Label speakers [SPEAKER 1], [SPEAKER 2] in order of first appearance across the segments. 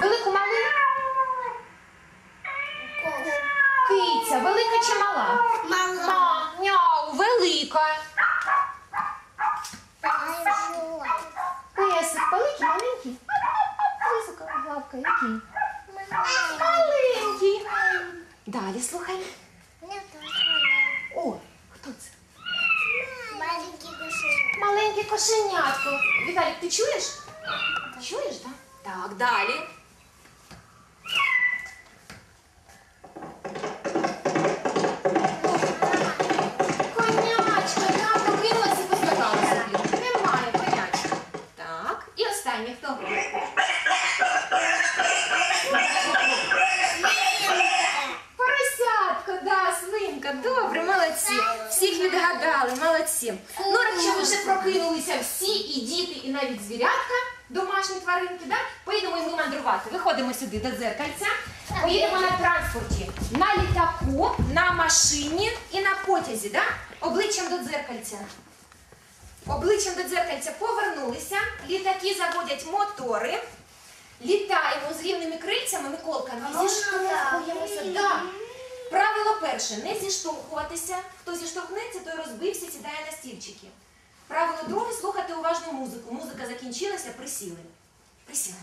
[SPEAKER 1] Велику малу? Киця, велика чи мала?
[SPEAKER 2] Мала.
[SPEAKER 1] Ма, няу, велика. Песик, великий, маленький. Висока лапка, який? Маленький. Далі слухай. О, хто це?
[SPEAKER 2] Маленький кошелек.
[SPEAKER 1] Маленьке кошенятко. Віталік, ти чуєш? Чуєш, так? Так, далі. Відгадали. Ну, якщо ви вже прокинулися всі, і діти, і навіть звірятка, домашні тваринки, да? поїдемо і ми мандрувати. Виходимо сюди до дзеркальця. Поїдемо на транспорті, на літаку, на машині і на потязі, да? обличчям до дзеркальця. Обличчям до дзеркальця повернулися, літаки заводять мотори. Літаємо з рівними крильцями, Миколка, не зіштовхуємося. Да. Правило перше не зіштовхуватися. Хто зіштовхнеться, той розбився, сідає на стільчики. Правило друге слухати уважну музику. Музика закінчилася, присіли. Присіли.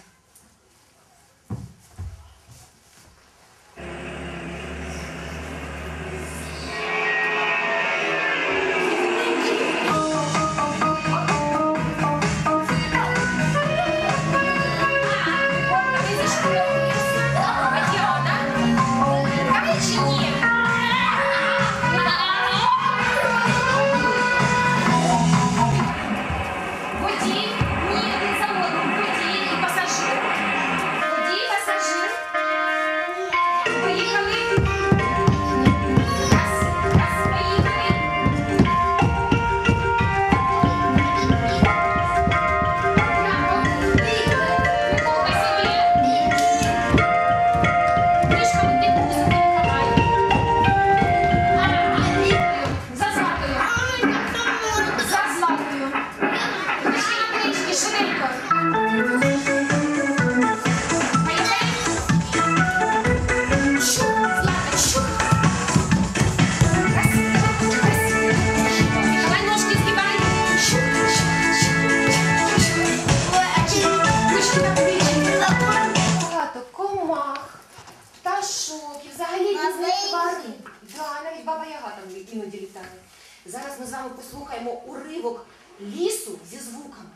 [SPEAKER 1] Зараз ми з вами послухаємо уривок лісу зі звуками.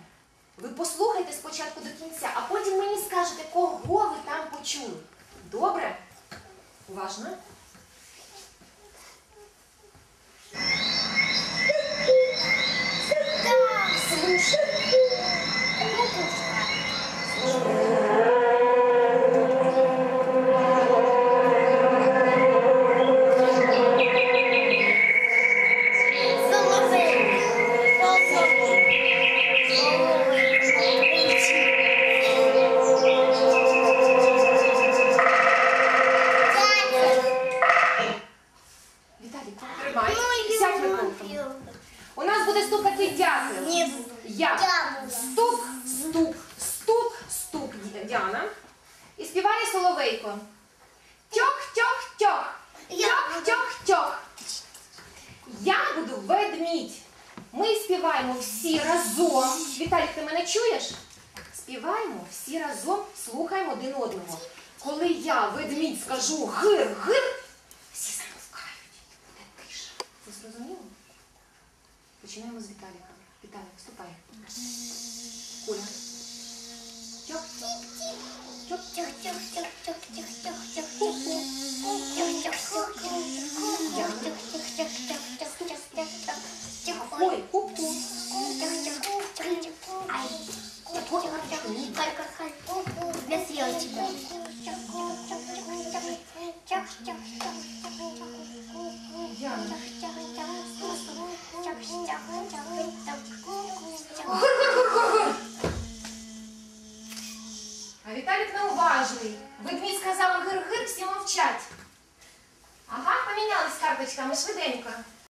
[SPEAKER 1] Ви послухайте спочатку до кінця, а потім мені скажете, кого ви там почули. Добре? Уважно. Стукати дятел. Я.
[SPEAKER 2] Дятел.
[SPEAKER 1] Стук, стук, стук, стук, Ді- Діана. І співає соловейко. Тьох, тьох, тьох. Тьох, тьох, тьох. Я буду ведмідь. Ми співаємо всі разом. Віталік, ти мене чуєш? Співаємо всі разом, слухаємо один одного. Коли я ведмідь скажу гир, гир, всі замовкають. Буде тиша. Це зрозуміло? Починаємо з Віталіка. Віталік, вступай. Куля. Тьох, тьох. Ой, ку-ку.
[SPEAKER 2] Без елочки.
[SPEAKER 1] Діана. А Віталік неуважний. Ведмідь сказав гир-гир, всі мовчать. Ага, помінялись карточками швиденько.